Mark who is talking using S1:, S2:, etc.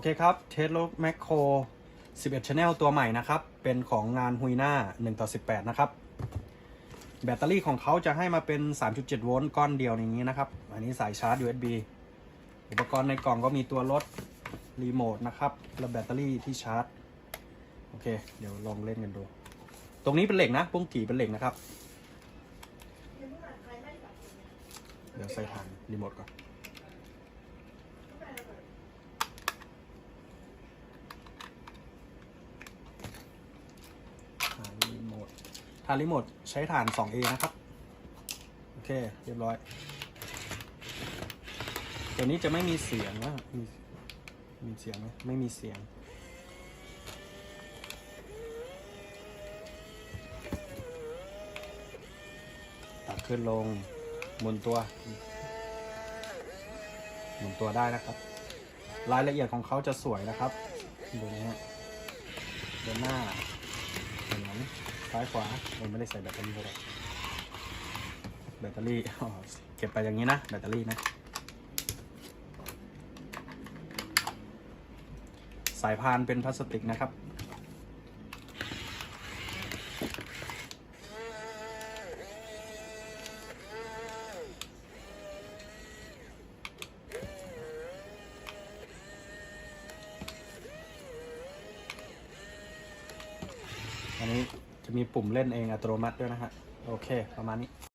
S1: อเคครับเทสโลแมคโคร11 Channel ตัวใหม่นะครับ เป็นของงานฮุยน่า1ต่อ18 นะครับ แบตเตอรี่ของเขาจะให้มาเป็น 3.7 โวลต์ก้อนเดียวอย่างนี้นะครับ อันนี้สายชาร์จ USB อุปกรณ์ในกล่องก็มีตัวรถรีโมทนะครับ และแบตเตอรี่ที่ชาร์จ โอเค เดี๋ยวลองเล่นกันดู ตรงนี้เป็นเหล็กนะปุ้งกี่เป็นเหล็กนะครับ เดี๋ยวใส่ฐานรีโมทก่อน ฐานรีโม ทานรีโมทใช้ฐาน 2A นะครับ โอเค เรียบร้อย ตัวนี้จะไม่มีเสียงนะมีมีเสียงไหมไม่มีเสียง ตัดขึ้นลงหมุนตัวหมุนตัวได้นะครับ รายละเอียดของเขาจะสวยนะครับ ดูนะฮะเดินหน้า ซ้ายขวาเราไม่ได้ใส่แบตเตอรี่เข้าไปแบตเตอรี่เก็บไปอย่างนี้นะ แบตเตอรี่นะ สายพานเป็นพลาสติกนะครับ อันนี้ จะมีปุ่มเล่นเองอัตโนมัติด้วยนะฮะ โอเค ประมาณนี้